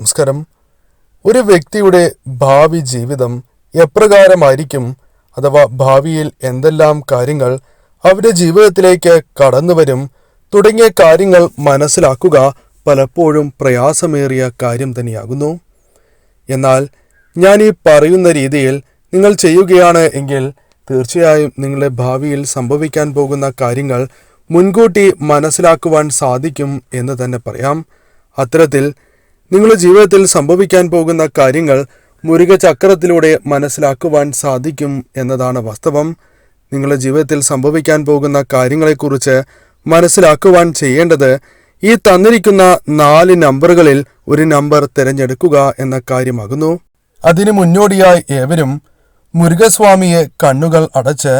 നമസ്കാരം. ഒരു വ്യക്തിയുടെ ഭാവി ജീവിതം എപ്രകാരമായിരിക്കും അഥവാ ഭാവിയിൽ എന്തെല്ലാം കാര്യങ്ങൾ അവരുടെ ജീവിതത്തിലേക്ക് കടന്നു വരും തുടങ്ങിയ കാര്യങ്ങൾ മനസ്സിലാക്കുക പലപ്പോഴും പ്രയാസമേറിയ കാര്യം തന്നെയാകുന്നു. എന്നാൽ ഞാൻ ഈ പറയുന്ന രീതിയിൽ നിങ്ങൾ ചെയ്യുകയാണ് എങ്കിൽ തീർച്ചയായും നിങ്ങളുടെ ഭാവിയിൽ സംഭവിക്കാൻ പോകുന്ന കാര്യങ്ങൾ മുൻകൂട്ടി മനസ്സിലാക്കുവാൻ സാധിക്കും എന്ന് തന്നെ പറയാം. അത്തരത്തിൽ നിങ്ങളുടെ ജീവിതത്തിൽ സംഭവിക്കാൻ പോകുന്ന കാര്യങ്ങൾ മുരുക ചക്രത്തിലൂടെ മനസ്സിലാക്കുവാൻ സാധിക്കും എന്നതാണ് വാസ്തവം. നിങ്ങളുടെ ജീവിതത്തിൽ സംഭവിക്കാൻ പോകുന്ന കാര്യങ്ങളെക്കുറിച്ച് മനസ്സിലാക്കുവാൻ ചെയ്യേണ്ടത് ഈ തന്നിരിക്കുന്ന നാല് നമ്പറുകളിൽ ഒരു നമ്പർ തിരഞ്ഞെടുക്കുക എന്ന കാര്യമാകുന്നു. അതിനു മുന്നോടിയായി ഏവരും മുരുകസ്വാമിയെ കണ്ണുകൾ അടച്ച്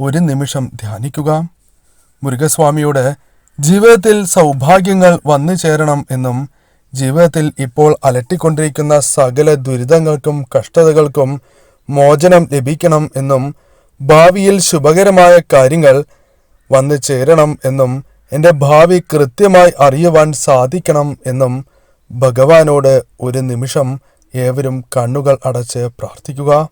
ഒരു നിമിഷം ധ്യാനിക്കുക. മുരുകസ്വാമിയോട് ജീവിതത്തിൽ സൗഭാഗ്യങ്ങൾ വന്നു ചേരണം എന്നും ജീവിതത്തിൽ ഇപ്പോൾ അലട്ടിക്കൊണ്ടിരിക്കുന്ന സകല ദുരിതങ്ങൾക്കും കഷ്ടതകൾക്കും മോചനം ലഭിക്കണം എന്നും ഭാവിയിൽ ശുഭകരമായ കാര്യങ്ങൾ വന്നു ചേരണം എന്നും എന്റെ ഭാവി കൃത്യമായി അറിയുവാൻ സാധിക്കണം എന്നും ഭഗവാനോട് ഒരു നിമിഷം ഏവരും കണ്ണുകൾ അടച്ച് പ്രാർത്ഥിക്കുക.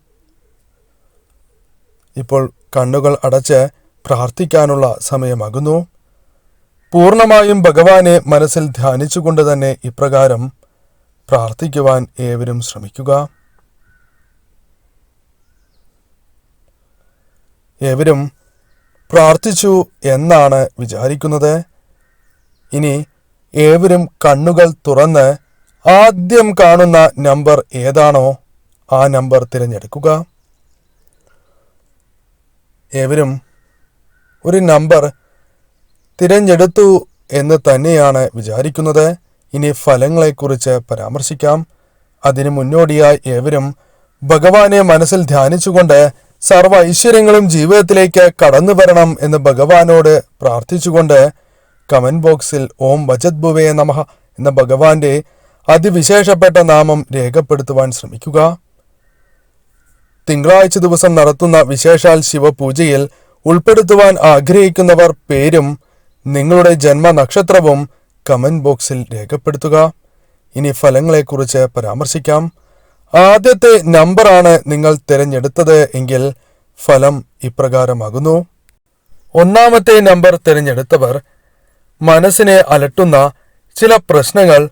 ഇപ്പോൾ കണ്ണുകൾ അടച്ച് പ്രാർത്ഥിക്കാനുള്ള സമയമാകുന്നു. പൂർണമായും ഭഗവാനെ മനസ്സിൽ ധ്യാനിച്ചുകൊണ്ട് തന്നെ ഇപ്രകാരം പ്രാർത്ഥിക്കുവാൻ ഏവരും ശ്രമിക്കുക. ഏവരും പ്രാർത്ഥിച്ചു എന്നാണ് വിചാരിക്കുന്നത്. ഇനി ഏവരും കണ്ണുകൾ തുറന്ന് ആദ്യം കാണുന്ന നമ്പർ ഏതാണോ ആ നമ്പർ തിരഞ്ഞെടുക്കുക. ഏവരും ഒരു നമ്പർ തിരഞ്ഞെടുത്തു എന്ന് തന്നെയാണ് വിചാരിക്കുന്നത്. ഇനി ഫലങ്ങളെക്കുറിച്ച് പരാമർശിക്കാം. അതിനു മുന്നോടിയായി ഏവരും ഭഗവാനെ മനസ്സിൽ ധ്യാനിച്ചുകൊണ്ട് സർവ ഐശ്വര്യങ്ങളും ജീവിതത്തിലേക്ക് കടന്നു വരണം എന്ന് ഭഗവാനോട് പ്രാർത്ഥിച്ചുകൊണ്ട് കമന്റ് ബോക്സിൽ ഓം ബജത് ഭുവേ നമ എന്ന ഭഗവാന്റെ അതിവിശേഷപ്പെട്ട നാമം രേഖപ്പെടുത്തുവാൻ ശ്രമിക്കുക. തിങ്കളാഴ്ച ദിവസം നടത്തുന്ന വിശേഷാൽ ശിവപൂജയിൽ ഉൾപ്പെടുത്തുവാൻ ആഗ്രഹിക്കുന്നവർ പേരും നിങ്ങളുടെ ജന്മ നക്ഷത്രവും കമന്റ് ബോക്സിൽ രേഖപ്പെടുത്തുക. ഇനി ഫലങ്ങളെക്കുറിച്ച് പരാമർശിക്കാം. ആദ്യത്തെ നമ്പറാണ് നിങ്ങൾ തിരഞ്ഞെടുത്തത് എങ്കിൽ ഫലം ഇപ്രകാരമാകുന്നു. ഒന്നാമത്തെ നമ്പർ തിരഞ്ഞെടുത്തവർ മനസ്സിനെ അലട്ടുന്ന ചില പ്രശ്നങ്ങൾ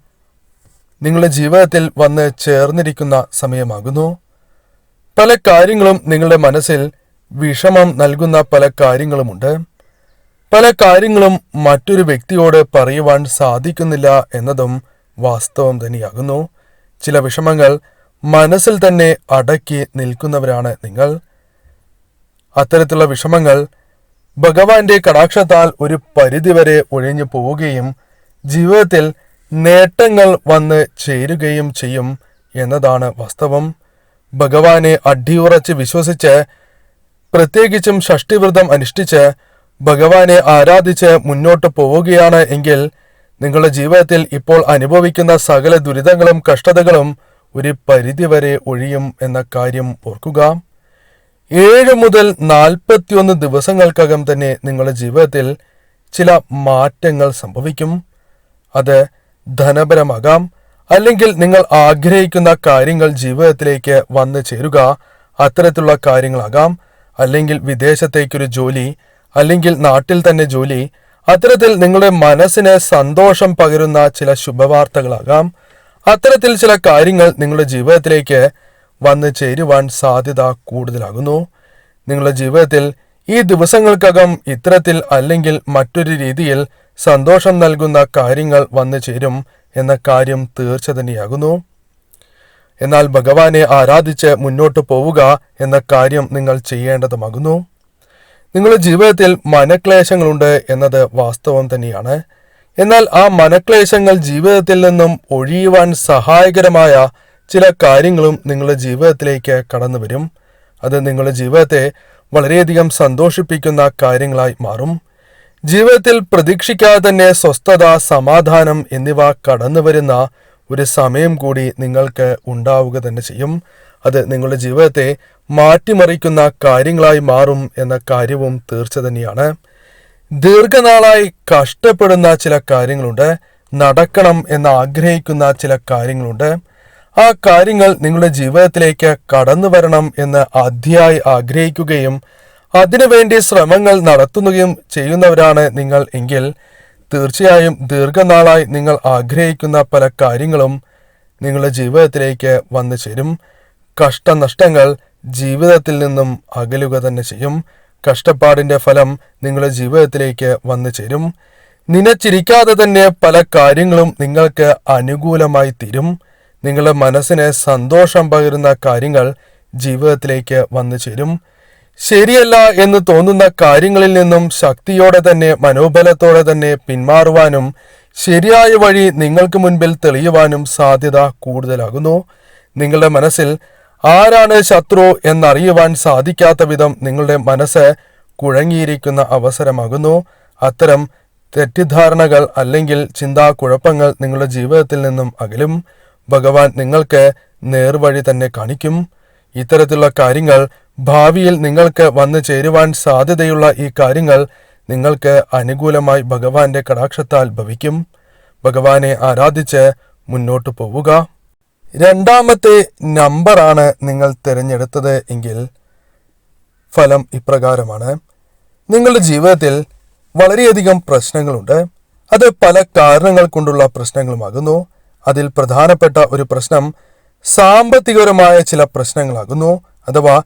നിങ്ങളുടെ ജീവിതത്തിൽ വന്ന് ചേർന്നിരിക്കുന്ന സമയമാകുന്നു. പല കാര്യങ്ങളും നിങ്ങളുടെ മനസ്സിൽ വിഷമം നൽകുന്ന പല കാര്യങ്ങളുമുണ്ട്. പല കാര്യങ്ങളും മറ്റൊരു വ്യക്തിയോട് പറയുവാൻ സാധിക്കുന്നില്ല എന്നതും വാസ്തവം തന്നെയാകുന്നു. ചില വിഷമങ്ങൾ മനസ്സിൽ തന്നെ അടക്കി നിൽക്കുന്നവരാണ് നിങ്ങൾ. അത്തരത്തിലുള്ള വിഷമങ്ങൾ ഭഗവാന്റെ കടാക്ഷത്താൽ ഒരു പരിധിവരെ ഒഴിഞ്ഞു പോവുകയും ജീവിതത്തിൽ നേട്ടങ്ങൾ വന്ന് ചേരുകയും ചെയ്യും എന്നതാണ് വാസ്തവം. ഭഗവാനെ അടിയുറച്ച് വിശ്വസിച്ച് പ്രത്യേകിച്ചും ഷഷ്ടിവ്രതം അനുഷ്ഠിച്ച് ഭഗവാനെ ആരാധിച്ച് മുന്നോട്ട് പോവുകയാണ് എങ്കിൽ നിങ്ങളുടെ ജീവിതത്തിൽ ഇപ്പോൾ അനുഭവിക്കുന്ന സകല ദുരിതങ്ങളും കഷ്ടതകളും ഒരു പരിധിവരെ ഒഴിയും എന്ന കാര്യം ഓർക്കുക. ഏഴ് മുതൽ നാൽപ്പത്തിയൊന്ന് ദിവസങ്ങൾക്കകം തന്നെ നിങ്ങളുടെ ജീവിതത്തിൽ ചില മാറ്റങ്ങൾ സംഭവിക്കും. അത് ധനപരമാകാം. അല്ലെങ്കിൽ നിങ്ങൾ ആഗ്രഹിക്കുന്ന കാര്യങ്ങൾ ജീവിതത്തിലേക്ക് വന്നു ചേരുക. അത്തരത്തിലുള്ള കാര്യങ്ങളാകാം. അല്ലെങ്കിൽ വിദേശത്തേക്കൊരു ജോലി അല്ലെങ്കിൽ നാട്ടിൽ തന്നെ ജോലി അത്തരത്തിൽ നിങ്ങളുടെ മനസ്സിന് സന്തോഷം പകരുന്ന ചില ശുഭവാർത്തകളാകാം. അത്തരത്തിൽ ചില കാര്യങ്ങൾ നിങ്ങളുടെ ജീവിതത്തിലേക്ക് വന്നു ചേരുവാൻ സാധ്യത കൂടുതലാകുന്നു. നിങ്ങളുടെ ജീവിതത്തിൽ ഈ ദിവസങ്ങൾക്കകം ഇത്തരത്തിൽ അല്ലെങ്കിൽ മറ്റൊരു രീതിയിൽ സന്തോഷം നൽകുന്ന കാര്യങ്ങൾ വന്നു ചേരും എന്ന കാര്യം തീർച്ച തന്നെയാകുന്നു. എന്നാൽ ഭഗവാനെ ആരാധിച്ച് മുന്നോട്ട് പോവുക എന്ന കാര്യം നിങ്ങൾ ചെയ്യേണ്ടതുമാകുന്നു. നിങ്ങളുടെ ജീവിതത്തിൽ മനക്ലേശങ്ങളുണ്ട് എന്നത് വാസ്തവം തന്നെയാണ്. എന്നാൽ ആ മനക്ലേശങ്ങൾ ജീവിതത്തിൽ നിന്നും ഒഴിയുവാൻ സഹായകരമായ ചില കാര്യങ്ങളും നിങ്ങളുടെ ജീവിതത്തിലേക്ക് കടന്നു വരും. അത് നിങ്ങളുടെ ജീവിതത്തെ വളരെയധികം സന്തോഷിപ്പിക്കുന്ന കാര്യങ്ങളായി മാറും. ജീവിതത്തിൽ പ്രതീക്ഷിക്കാതെ തന്നെ സ്വസ്ഥത സമാധാനം എന്നിവ കടന്നു വരുന്ന ഒരു സമയം കൂടി നിങ്ങൾക്ക് ഉണ്ടാവുക തന്നെ ചെയ്യും. അത് നിങ്ങളുടെ ജീവിതത്തെ മാറ്റിമറിക്കുന്ന കാര്യങ്ങളായി മാറും എന്ന കാര്യവും തീർച്ച തന്നെയാണ്. ദീർഘനാളായി കഷ്ടപ്പെടുന്ന ചില കാര്യങ്ങളുണ്ട്. നടക്കണം എന്ന് ആഗ്രഹിക്കുന്ന ചില കാര്യങ്ങളുണ്ട്. ആ കാര്യങ്ങൾ നിങ്ങളുടെ ജീവിതത്തിലേക്ക് കടന്നു വരണം എന്ന് അതിയായി ആഗ്രഹിക്കുകയും അതിനുവേണ്ടി ശ്രമങ്ങൾ നടത്തുകയും ചെയ്യുന്നവരാണ് നിങ്ങൾ എങ്കിൽ തീർച്ചയായും ദീർഘനാളായി നിങ്ങൾ ആഗ്രഹിക്കുന്ന പല കാര്യങ്ങളും നിങ്ങളുടെ ജീവിതത്തിലേക്ക് വന്നു ചേരും. കഷ്ടനഷ്ടങ്ങൾ ജീവിതത്തിൽ നിന്നും അകലുക തന്നെ ചെയ്യും. കഷ്ടപ്പാടിന്റെ ഫലം നിങ്ങളുടെ ജീവിതത്തിലേക്ക് വന്നു ചേരും. നിനച്ചിരിക്കാതെ തന്നെ പല കാര്യങ്ങളും നിങ്ങൾക്ക് അനുകൂലമായി തീരും. നിങ്ങളുടെ മനസ്സിന് സന്തോഷം പകരുന്ന കാര്യങ്ങൾ ജീവിതത്തിലേക്ക് വന്നു ചേരും. ശരിയല്ല എന്ന് തോന്നുന്ന കാര്യങ്ങളിൽ നിന്നും ശക്തിയോടെ തന്നെ മനോബലത്തോടെ തന്നെ പിന്മാറുവാനും ശരിയായ വഴി നിങ്ങൾക്ക് മുൻപിൽ തെളിയുവാനും സാധ്യത കൂടുതലാകുന്നു. നിങ്ങളുടെ മനസ്സിൽ ആരാണ് ശത്രു എന്നറിയുവാൻ സാധിക്കാത്ത വിധം നിങ്ങളുടെ മനസ്സ് കുഴങ്ങിയിരിക്കുന്ന അവസരമാകുന്നു. അത്തരം തെറ്റിദ്ധാരണകൾ അല്ലെങ്കിൽ ചിന്താക്കുഴപ്പങ്ങൾ നിങ്ങളുടെ ജീവിതത്തിൽ നിന്നും അകലും. ഭഗവാൻ നിങ്ങൾക്ക് നേർവഴി തന്നെ കാണിക്കും. ഇത്തരത്തിലുള്ള കാര്യങ്ങൾ ഭാവിയിൽ നിങ്ങൾക്ക് വന്നു ചേരുവാൻ സാധ്യതയുള്ള ഈ കാര്യങ്ങൾ നിങ്ങൾക്ക് അനുകൂലമായി ഭഗവാന്റെ കടാക്ഷത്താൽ ഭവിക്കും. ഭഗവാനെ ആരാധിച്ച് മുന്നോട്ടു പോവുക. രണ്ടാമത്തെ നമ്പറാണ് നിങ്ങൾ തിരഞ്ഞെടുത്തത് എങ്കിൽ ഫലം ഇപ്രകാരമാണ്. നിങ്ങളുടെ ജീവിതത്തിൽ വളരെയധികം പ്രശ്നങ്ങളുണ്ട്. അത് പല കാരണങ്ങൾ കൊണ്ടുള്ള പ്രശ്നങ്ങളുമാകുന്നു. അതിൽ പ്രധാനപ്പെട്ട ഒരു പ്രശ്നം സാമ്പത്തികപരമായ ചില പ്രശ്നങ്ങളാകുന്നു. അഥവാ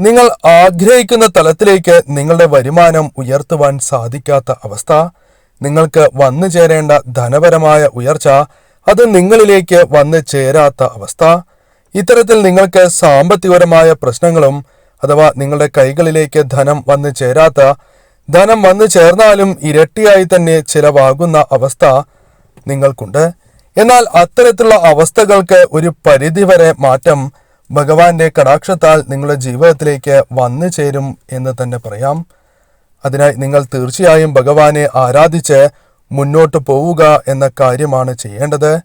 നിങ്ങൾ ആഗ്രഹിക്കുന്ന തലത്തിലേക്ക് നിങ്ങളുടെ വരുമാനം ഉയർത്തുവാൻ സാധിക്കാത്ത അവസ്ഥ നിങ്ങൾക്ക് വന്നു ചേരേണ്ട ധനപരമായ ഉയർച്ച അത് നിങ്ങളിലേക്ക് വന്ന് ചേരാത്ത അവസ്ഥ. ഇത്തരത്തിൽ നിങ്ങൾക്ക് സാമ്പത്തികപരമായ പ്രശ്നങ്ങളും അഥവാ നിങ്ങളുടെ കൈകളിലേക്ക് ധനം വന്ന് ചേരാത്ത ധനം വന്നു ചേർന്നാലും ഇരട്ടിയായി തന്നെ ചിലവാകുന്ന അവസ്ഥ നിങ്ങൾക്കുണ്ട്. എന്നാൽ അത്തരത്തിലുള്ള അവസ്ഥകൾക്ക് ഒരു പരിധിവരെ മാറ്റം ഭഗവാന്റെ കടാക്ഷത്താൽ നിങ്ങളുടെ ജീവിതത്തിലേക്ക് വന്നു ചേരും എന്ന് തന്നെ പറയാം. അതിനായി നിങ്ങൾ തീർച്ചയായും ഭഗവാനെ ആരാധിച്ച് മുന്നോട്ട് പോവുക എന്ന കാര്യമാണ് ചെയ്യേണ്ടത്.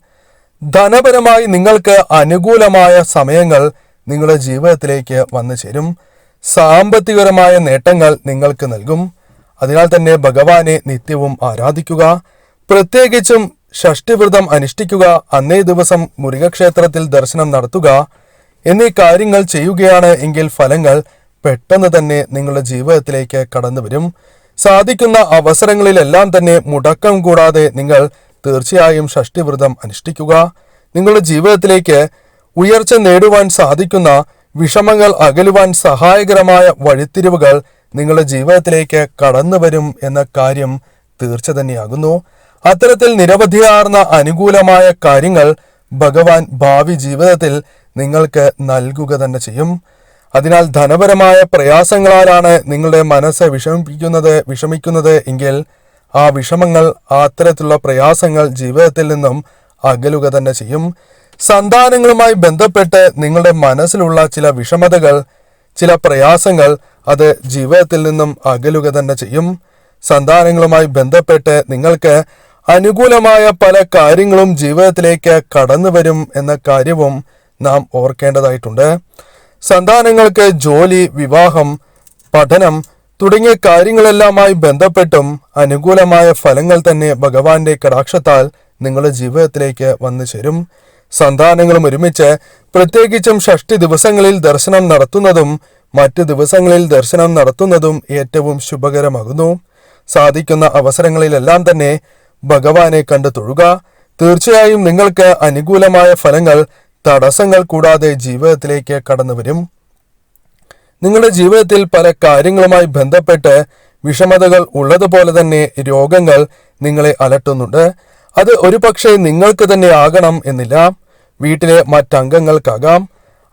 ധനപരമായി നിങ്ങൾക്ക് അനുകൂലമായ സമയങ്ങൾ നിങ്ങളുടെ ജീവിതത്തിലേക്ക് വന്നു ചേരും. സാമ്പത്തികപരമായ നേട്ടങ്ങൾ നിങ്ങൾക്ക് നൽകും. അതിനാൽ തന്നെ ഭഗവാനെ നിത്യവും ആരാധിക്കുക. പ്രത്യേകിച്ചും ഷഷ്ടിവ്രതം അനുഷ്ഠിക്കുക. അന്നേ ദിവസം മുരുകക്ഷേത്രത്തിൽ ദർശനം നടത്തുക. എന്നീ കാര്യങ്ങൾ ചെയ്യുകയാണ് എങ്കിൽ ഫലങ്ങൾ പെട്ടെന്ന് തന്നെ നിങ്ങളുടെ ജീവിതത്തിലേക്ക് കടന്നു വരും സാധിക്കുന്ന അവസരങ്ങളിലെല്ലാം തന്നെ മുടക്കം കൂടാതെ നിങ്ങൾ തീർച്ചയായും ഷഷ്ടിവ്രതം അനുഷ്ഠിക്കുക. നിങ്ങളുടെ ജീവിതത്തിലേക്ക് ഉയർച്ച നേടുവാൻ സാധിക്കുന്ന വിഷമങ്ങൾ അകലുവാൻ സഹായകരമായ വഴിത്തിരിവുകൾ നിങ്ങളുടെ ജീവിതത്തിലേക്ക് കടന്നു വരും എന്ന കാര്യം തീർച്ച തന്നെയാകുന്നു. അത്തരത്തിൽ നിരവധിയാർന്ന അനുകൂലമായ കാര്യങ്ങൾ ഭഗവാൻ ഭാവി ജീവിതത്തിൽ നിങ്ങൾക്ക് നൽകുക തന്നെ ചെയ്യും. അതിനാൽ ധനപരമായ പ്രയാസങ്ങളാലാണ് നിങ്ങളുടെ മനസ്സ് വിഷമിപ്പിക്കുന്നത് വിഷമിക്കുന്നത് എങ്കിൽ ആ വിഷമങ്ങൾ അത്തരത്തിലുള്ള പ്രയാസങ്ങൾ ജീവിതത്തിൽ നിന്നും അകലുക തന്നെ ചെയ്യും. സന്താനങ്ങളുമായി ബന്ധപ്പെട്ട് നിങ്ങളുടെ മനസ്സിലുള്ള ചില വിഷമതകൾ ചില പ്രയാസങ്ങൾ അത് ജീവിതത്തിൽ നിന്നും അകലുക തന്നെ ചെയ്യും. സന്താനങ്ങളുമായി ബന്ധപ്പെട്ട് നിങ്ങൾക്ക് അനുകൂലമായ പല കാര്യങ്ങളും ജീവിതത്തിലേക്ക് കടന്നു വരും എന്ന കാര്യവും നാം ഓർക്കേണ്ടതായിട്ടുണ്ട്. സന്താനങ്ങൾക്ക് ജോലി വിവാഹം പഠനം തുടങ്ങിയ കാര്യങ്ങളെല്ലാമായി ബന്ധപ്പെട്ടും അനുകൂലമായ ഫലങ്ങൾ തന്നെ ഭഗവാന്റെ കടാക്ഷത്താൽ നിങ്ങളുടെ ജീവിതത്തിലേക്ക് വന്നു ചേരും. സന്താനങ്ങളും ഒരുമിച്ച് പ്രത്യേകിച്ചും ഷഷ്ടി ദിവസങ്ങളിൽ ദർശനം നടത്തുന്നതും മറ്റു ദിവസങ്ങളിൽ ദർശനം നടത്തുന്നതും ഏറ്റവും ശുഭകരമാകുന്നു. സാധിക്കുന്ന അവസരങ്ങളിലെല്ലാം തന്നെ ഭഗവാനെ കണ്ടു തൊഴുക. തീർച്ചയായും നിങ്ങൾക്ക് അനുകൂലമായ ഫലങ്ങൾ തടസ്സങ്ങൾ കൂടാതെ ജീവിതത്തിലേക്ക് കടന്നു വരും നിങ്ങളുടെ ജീവിതത്തിൽ പല കാര്യങ്ങളുമായി ബന്ധപ്പെട്ട് വിഷമതകൾ ഉള്ളതുപോലെ തന്നെ രോഗങ്ങൾ നിങ്ങളെ അലട്ടുന്നുണ്ട്. അത് ഒരുപക്ഷെ നിങ്ങൾക്ക് തന്നെ ആകണം എന്നില്ല. വീട്ടിലെ മറ്റംഗങ്ങൾക്കാകാം.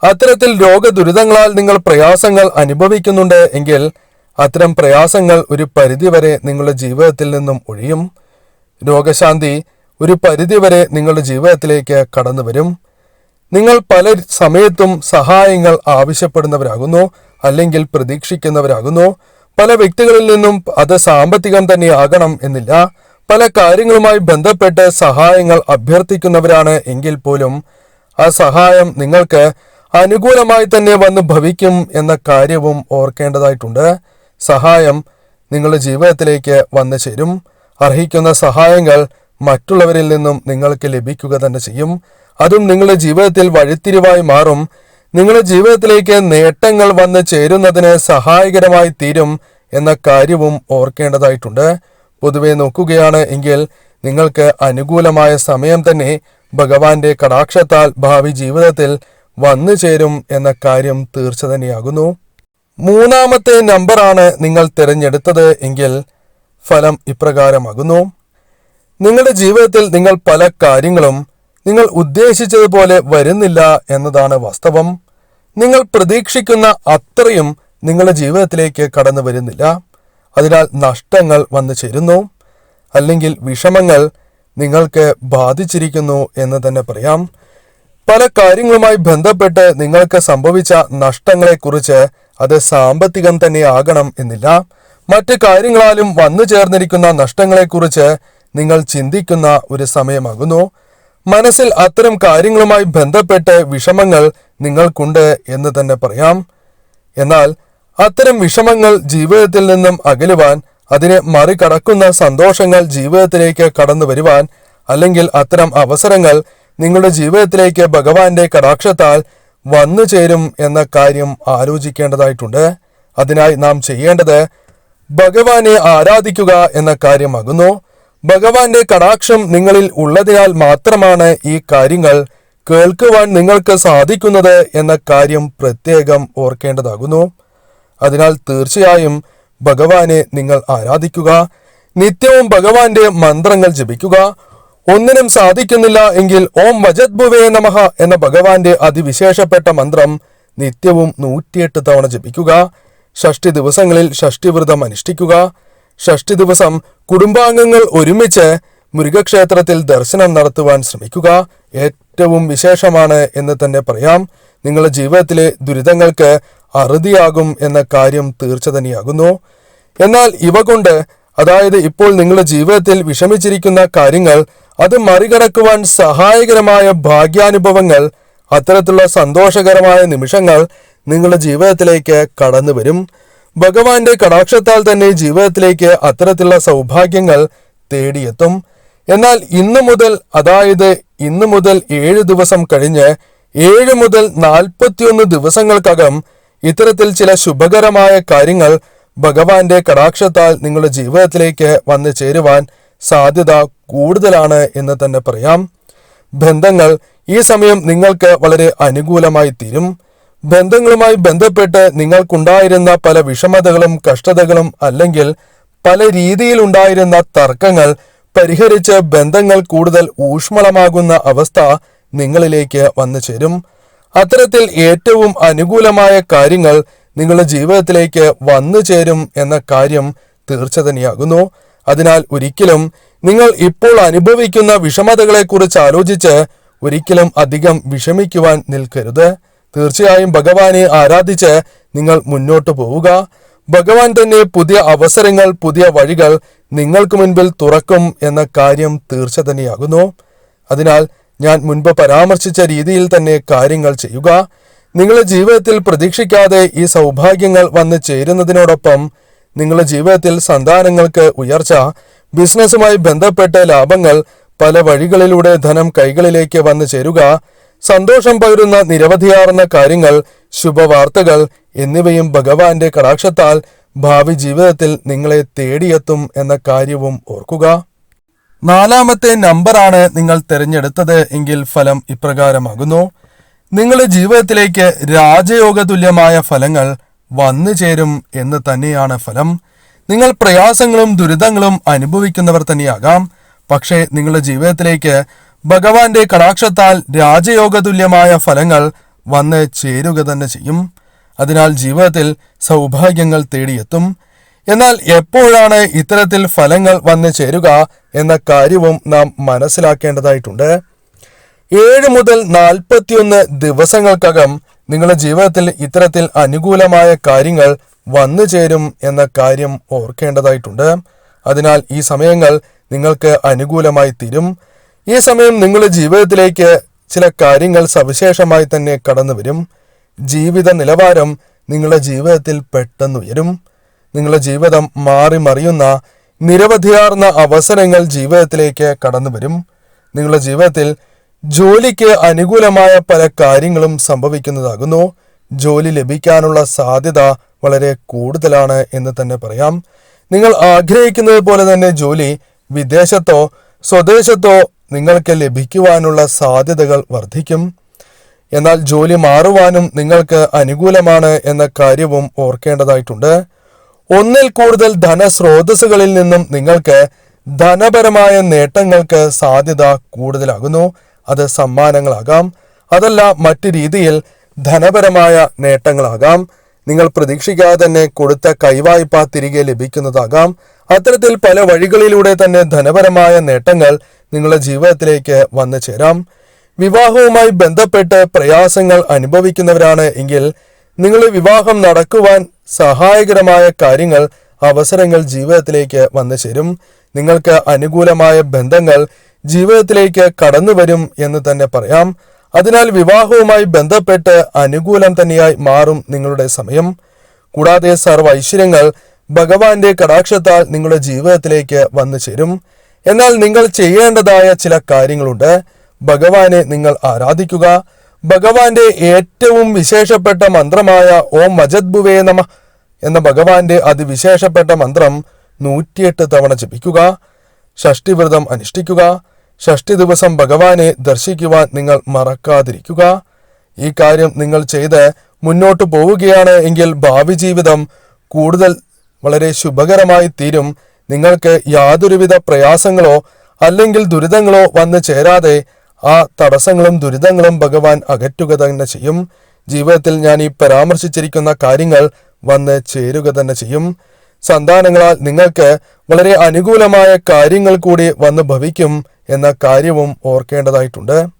അത്തരത്തിൽ രോഗദുരിതങ്ങളാൽ നിങ്ങൾ പ്രയാസങ്ങൾ അനുഭവിക്കുന്നുണ്ട് എങ്കിൽ അത്തരം പ്രയാസങ്ങൾ ഒരു പരിധിവരെ നിങ്ങളുടെ ജീവിതത്തിൽ നിന്നും ഒഴിയും. രോഗശാന്തി ഒരു പരിധിവരെ നിങ്ങളുടെ ജീവിതത്തിലേക്ക് കടന്നു വരും നിങ്ങൾ പല സമയത്തും സഹായങ്ങൾ ആവശ്യപ്പെടുന്നവരാകുന്നു അല്ലെങ്കിൽ പ്രതീക്ഷിക്കുന്നവരാകുന്നു. പല വ്യക്തികളിൽ നിന്നും അത് സാമ്പത്തികം തന്നെ ആകണം എന്നില്ല. പല കാര്യങ്ങളുമായി ബന്ധപ്പെട്ട് സഹായങ്ങൾ അഭ്യർത്ഥിക്കുന്നവരാണ് എങ്കിൽ പോലും ആ സഹായം നിങ്ങൾക്ക് അനുകൂലമായി തന്നെ വന്ന് ഭവിക്കും എന്ന കാര്യവും ഓർക്കേണ്ടതായിട്ടുണ്ട്. സഹായം നിങ്ങളുടെ ജീവിതത്തിലേക്ക് വന്നു ചേരും. അർഹിക്കുന്ന സഹായങ്ങൾ മറ്റുള്ളവരിൽ നിന്നും നിങ്ങൾക്ക് ലഭിക്കുക തന്നെ ചെയ്യും. അതും നിങ്ങളുടെ ജീവിതത്തിൽ വഴിത്തിരിവായി മാറും. നിങ്ങളുടെ ജീവിതത്തിലേക്ക് നേട്ടങ്ങൾ വന്ന് ചേരുന്നതിന് സഹായകരമായി തീരും എന്ന കാര്യവും ഓർക്കേണ്ടതായിട്ടുണ്ട്. പൊതുവെ നോക്കുകയാണ് എങ്കിൽ നിങ്ങൾക്ക് അനുകൂലമായ സമയം തന്നെ ഭഗവാന്റെ കടാക്ഷത്താൽ ഭാവി ജീവിതത്തിൽ വന്നു ചേരും എന്ന കാര്യം തീർച്ച തന്നെയാകുന്നു. മൂന്നാമത്തെ നമ്പറാണ് നിങ്ങൾ തിരഞ്ഞെടുത്തത് എങ്കിൽ ഫലം ഇപ്രകാരമാകുന്നു. നിങ്ങളുടെ ജീവിതത്തിൽ നിങ്ങൾ പല കാര്യങ്ങളും നിങ്ങൾ ഉദ്ദേശിച്ചതുപോലെ വരുന്നില്ല എന്നതാണ് വാസ്തവം. നിങ്ങൾ പ്രതീക്ഷിക്കുന്ന അത്രയും നിങ്ങളുടെ ജീവിതത്തിലേക്ക് കടന്നു വരുന്നില്ല. അതിനാൽ നഷ്ടങ്ങൾ വന്നു ചേരുന്നു. അല്ലെങ്കിൽ വിഷമങ്ങൾ നിങ്ങൾക്ക് ബാധിച്ചിരിക്കുന്നു എന്ന് തന്നെ പറയാം. പല കാര്യങ്ങളുമായി ബന്ധപ്പെട്ട് നിങ്ങൾക്ക് സംഭവിച്ച നഷ്ടങ്ങളെക്കുറിച്ച് അത് സാമ്പത്തികം തന്നെ ആകണം എന്നില്ല. മറ്റ് കാര്യങ്ങളാലും വന്നു ചേർന്നിരിക്കുന്ന നഷ്ടങ്ങളെക്കുറിച്ച് നിങ്ങൾ ചിന്തിക്കുന്ന ഒരു സമയമാകുന്നു. മനസ്സിൽ അത്തരം കാര്യങ്ങളുമായി ബന്ധപ്പെട്ട് വിഷമങ്ങൾ നിങ്ങൾക്കുണ്ട് എന്ന് തന്നെ പറയാം. എന്നാൽ അത്തരം വിഷമങ്ങൾ ജീവിതത്തിൽ നിന്നും അകലുവാൻ അതിനെ മറികടക്കുന്ന സന്തോഷങ്ങൾ ജീവിതത്തിലേക്ക് കടന്നു വരുവാൻ അല്ലെങ്കിൽ അത്തരം അവസരങ്ങൾ നിങ്ങളുടെ ജീവിതത്തിലേക്ക് ഭഗവാന്റെ കടാക്ഷത്താൽ വന്നു ചേരും എന്ന കാര്യം ആലോചിക്കേണ്ടതായിട്ടുണ്ട്. അതിനായി നാം ചെയ്യേണ്ടത് ഭഗവാനെ ആരാധിക്കുക എന്ന കാര്യമാകുന്നു. ഭഗവാന്റെ കടാക്ഷം നിങ്ങളിൽ ഉള്ളതിനാൽ മാത്രമാണ് ഈ കാര്യങ്ങൾ കേൾക്കുവാൻ നിങ്ങൾക്ക് സാധിക്കുന്നത് എന്ന കാര്യം പ്രത്യേകം ഓർക്കേണ്ടതാകുന്നു. അതിനാൽ തീർച്ചയായും ഭഗവാനെ നിങ്ങൾ ആരാധിക്കുക നിത്യവും ഭഗവാന്റെ മന്ത്രങ്ങൾ ജപിക്കുക. ഒന്നിനും സാധിക്കുന്നില്ല എങ്കിൽ ഓം വജത് ഭുവേ നമഃ എന്ന ഭഗവാന്റെ അതിവിശേഷപ്പെട്ട മന്ത്രം നിത്യവും നൂറ്റിയെട്ട് തവണ ജപിക്കുക. ഷഷ്ടി ദിവസങ്ങളിൽ ഷഷ്ടിവ്രതം അനുഷ്ഠിക്കുക. ഷഷ്ടി ദിവസം കുടുംബാംഗങ്ങൾ ഒരുമിച്ച് മൃഗക്ഷേത്രത്തിൽ ദർശനം നടത്തുവാൻ ശ്രമിക്കുക. ഏറ്റവും വിശേഷമാണ് എന്ന് തന്നെ പറയാം. നിങ്ങളുടെ ജീവിതത്തിലെ ദുരിതങ്ങൾക്ക് അറുതിയാകും എന്ന കാര്യം തീർച്ച തന്നെയാകുന്നു എന്നാൽ ഇവ കൊണ്ട് അതായത് ഇപ്പോൾ നിങ്ങളുടെ ജീവിതത്തിൽ വിഷമിച്ചിരിക്കുന്ന കാര്യങ്ങൾ അത് മറികടക്കുവാൻ സഹായകരമായ ഭാഗ്യാനുഭവങ്ങൾ അത്തരത്തിലുള്ള സന്തോഷകരമായ നിമിഷങ്ങൾ നിങ്ങളുടെ ജീവിതത്തിലേക്ക് കടന്നു വരും ഭഗവാന്റെ കടാക്ഷത്താൽ തന്നെ ജീവിതത്തിലേക്ക് അത്തരത്തിലുള്ള സൗഭാഗ്യങ്ങൾ തേടിയെത്തും. എന്നാൽ ഇന്നു മുതൽ അതായത് ഇന്നു മുതൽ ഏഴ് ദിവസം കഴിഞ്ഞ് ഏഴ് മുതൽ നാൽപ്പത്തിയൊന്ന് ദിവസങ്ങൾക്കകം ഇത്തരത്തിൽ ചില ശുഭകരമായ കാര്യങ്ങൾ ഭഗവാന്റെ കടാക്ഷത്താൽ നിങ്ങളുടെ ജീവിതത്തിലേക്ക് വന്നു ചേരുവാൻ സാധ്യത കൂടുതലാണ് എന്ന് തന്നെ പറയാം. ബന്ധങ്ങൾ ഈ സമയം നിങ്ങൾക്ക് വളരെ അനുകൂലമായി തീരും. ബന്ധങ്ങളുമായി ബന്ധപ്പെട്ട് നിങ്ങൾക്കുണ്ടായിരുന്ന പല വിഷമതകളും കഷ്ടതകളും അല്ലെങ്കിൽ പല രീതിയിലുണ്ടായിരുന്ന തർക്കങ്ങൾ പരിഹരിച്ച് ബന്ധങ്ങൾ കൂടുതൽ ഊഷ്മളമാകുന്ന അവസ്ഥ നിങ്ങളിലേക്ക് വന്നു ചേരും. അത്തരത്തിൽ ഏറ്റവും അനുകൂലമായ കാര്യങ്ങൾ നിങ്ങളുടെ ജീവിതത്തിലേക്ക് വന്നു ചേരും എന്ന കാര്യം തീർച്ച തന്നെയാകുന്നു അതിനാൽ ഒരിക്കലും നിങ്ങൾ ഇപ്പോൾ അനുഭവിക്കുന്ന വിഷമതകളെക്കുറിച്ച് ആലോചിച്ച് ഒരിക്കലും അധികം വിഷമിക്കുവാൻ നിൽക്കരുത്. തീർച്ചയായും ഭഗവാനെ ആരാധിച്ച് നിങ്ങൾ മുന്നോട്ട് പോവുക. ഭഗവാൻ തന്നെ പുതിയ അവസരങ്ങൾ പുതിയ വഴികൾ നിങ്ങൾക്ക് മുൻപിൽ തുറക്കും എന്ന കാര്യം തീർച്ച തന്നെയാകുന്നു. അതിനാൽ ഞാൻ മുൻപ് പരാമർശിച്ച രീതിയിൽ തന്നെ കാര്യങ്ങൾ ചെയ്യുക. നിങ്ങളുടെ ജീവിതത്തിൽ പ്രതീക്ഷിക്കാതെ ഈ സൗഭാഗ്യങ്ങൾ വന്നു ചേരുന്നതിനോടൊപ്പം നിങ്ങളുടെ ജീവിതത്തിൽ സന്താനങ്ങൾക്ക് ഉയർച്ച ബിസിനസ്സുമായി ബന്ധപ്പെട്ട ലാഭങ്ങൾ പല വഴികളിലൂടെ ധനം കൈകളിലേക്ക് വന്നു ചേരുക. സന്തോഷം പകരുന്ന നിരവധിയാർന്ന കാര്യങ്ങൾ ശുഭവാർത്തകൾ എന്നിവയും ഭഗവാന്റെ കടാക്ഷത്താൽ ഭാവി ജീവിതത്തിൽ നിങ്ങളെ തേടിയെത്തും എന്ന കാര്യവും ഓർക്കുക. നാലാമത്തെ നമ്പറാണ് നിങ്ങൾ തിരഞ്ഞെടുത്തത് എങ്കിൽ ഫലം ഇപ്രകാരമാകുന്നു. നിങ്ങളുടെ ജീവിതത്തിലേക്ക് രാജയോഗ തുല്യമായ ഫലങ്ങൾ വന്നു ചേരും എന്ന് തന്നെയാണ് ഫലം. നിങ്ങൾ പ്രയാസങ്ങളും ദുരിതങ്ങളും അനുഭവിക്കുന്നവർ തന്നെയാകാം. പക്ഷേ നിങ്ങളുടെ ജീവിതത്തിലേക്ക് ഭഗവാന്റെ കടാക്ഷത്താൽ രാജയോഗതുല്യമായ ഫലങ്ങൾ വന്ന് ചേരുക തന്നെ ചെയ്യും. അതിനാൽ ജീവിതത്തിൽ സൗഭാഗ്യങ്ങൾ തേടിയെത്തും. എന്നാൽ എപ്പോഴാണ് ഇത്തരത്തിൽ ഫലങ്ങൾ വന്ന് ചേരുക എന്ന കാര്യവും നാം മനസ്സിലാക്കേണ്ടതായിട്ടുണ്ട്. ഏഴ് മുതൽ നാൽപ്പത്തിയൊന്ന് ദിവസങ്ങൾക്കകം നിങ്ങളുടെ ജീവിതത്തിൽ ഇത്തരത്തിൽ അനുകൂലമായ കാര്യങ്ങൾ വന്നു ചേരും എന്ന കാര്യം ഓർക്കേണ്ടതായിട്ടുണ്ട്. അതിനാൽ ഈ സമയങ്ങൾ നിങ്ങൾക്ക് അനുകൂലമായി തീരും. ഈ സമയം നിങ്ങളുടെ ജീവിതത്തിലേക്ക് ചില കാര്യങ്ങൾ സവിശേഷമായി തന്നെ കടന്നു വരും. ജീവിത നിലവാരം നിങ്ങളുടെ ജീവിതത്തിൽ പെട്ടെന്ന് ഉയരും. നിങ്ങളുടെ ജീവിതം മാറി മറിയുന്ന നിരവധിയാർന്ന അവസരങ്ങൾ ജീവിതത്തിലേക്ക് കടന്നു വരും. നിങ്ങളുടെ ജീവിതത്തിൽ ജോലിക്ക് അനുകൂലമായ പല കാര്യങ്ങളും സംഭവിക്കുന്നതാകുന്നു. ജോലി ലഭിക്കാനുള്ള സാധ്യത വളരെ കൂടുതലാണ് എന്ന് തന്നെ പറയാം. നിങ്ങൾ ആഗ്രഹിക്കുന്നത് പോലെ തന്നെ ജോലി വിദേശത്തോ സ്വദേശത്തോ നിങ്ങൾക്ക് ലഭിക്കുവാനുള്ള സാധ്യതകൾ വർദ്ധിക്കും. എന്നാൽ ജോലി മാറുവാനും നിങ്ങൾക്ക് അനുകൂലമാണ് എന്ന കാര്യവും ഓർക്കേണ്ടതായിട്ടുണ്ട്. ഒന്നിൽ കൂടുതൽ ധനസ്രോതസ്സുകളിൽ നിന്നും നിങ്ങൾക്ക് ധനപരമായ നേട്ടങ്ങൾക്ക് സാധ്യത കൂടുതലാകുന്നു. അത് സമ്മാനങ്ങളാകാം. അതല്ല മറ്റു രീതിയിൽ ധനപരമായ നേട്ടങ്ങളാകാം. നിങ്ങൾ പ്രതീക്ഷിക്കാതെ തന്നെ കൊടുത്ത കൈവായ്പ തിരികെ ലഭിക്കുന്നതാകാം. അത്തരത്തിൽ പല വഴികളിലൂടെ തന്നെ ധനപരമായ നേട്ടങ്ങൾ നിങ്ങളുടെ ജീവിതത്തിലേക്ക് വന്നു ചേരാം. വിവാഹവുമായി ബന്ധപ്പെട്ട് പ്രയാസങ്ങൾ അനുഭവിക്കുന്നവരാണ് എങ്കിൽ നിങ്ങളുടെ വിവാഹം നടക്കുവാൻ സഹായകരമായ കാര്യങ്ങൾ അവസരങ്ങൾ ജീവിതത്തിലേക്ക് വന്നു ചേരും. നിങ്ങൾക്ക് അനുകൂലമായ ബന്ധങ്ങൾ ജീവിതത്തിലേക്ക് കടന്നു വരും എന്ന് തന്നെ പറയാം. അതിനാൽ വിവാഹവുമായി ബന്ധപ്പെട്ട് അനുകൂലം തന്നെയായി മാറും നിങ്ങളുടെ സമയം. കൂടാതെ സർവ ഐശ്വര്യങ്ങൾ ഭഗവാന്റെ കടാക്ഷത്താൽ നിങ്ങളുടെ ജീവിതത്തിലേക്ക് വന്നു ചേരും. എന്നാൽ നിങ്ങൾ ചെയ്യേണ്ടതായ ചില കാര്യങ്ങളുണ്ട്. ഭഗവാനെ നിങ്ങൾ ആരാധിക്കുക. ഭഗവാന്റെ ഏറ്റവും വിശേഷപ്പെട്ട മന്ത്രമായ ഓം മജദ്ഭുവേ നമ എന്ന ഭഗവാന്റെ അതിവിശേഷപ്പെട്ട മന്ത്രം നൂറ്റിയെട്ട് തവണ ജപിക്കുക. ഷഷ്ടിവ്രതം അനുഷ്ഠിക്കുക. ഷഷ്ടി ദിവസം ഭഗവാനെ ദർശിക്കുവാൻ നിങ്ങൾ മറക്കാതിരിക്കുക. ഈ കാര്യം നിങ്ങൾ ചെയ്ത് മുന്നോട്ട് പോവുകയാണ് എങ്കിൽ ഭാവി ജീവിതം കൂടുതൽ വളരെ ശുഭകരമായി തീരും. നിങ്ങൾക്ക് യാതൊരുവിധ പ്രയാസങ്ങളോ അല്ലെങ്കിൽ ദുരിതങ്ങളോ വന്നു ചേരാതെ ആ തടസ്സങ്ങളും ദുരിതങ്ങളും ഭഗവാൻ അകറ്റുക തന്നെ ചെയ്യും. ജീവിതത്തിൽ ഞാൻ ഈ പരാമർശിച്ചിരിക്കുന്ന കാര്യങ്ങൾ വന്ന് ചേരുക തന്നെ ചെയ്യും. സന്താനങ്ങളാൽ നിങ്ങൾക്ക് വളരെ അനുകൂലമായ കാര്യങ്ങൾ കൂടി വന്ന് ഭവിക്കും. എന്ന കാര്യവും ഓർക്കേണ്ടതായിട്ടുണ്ട്.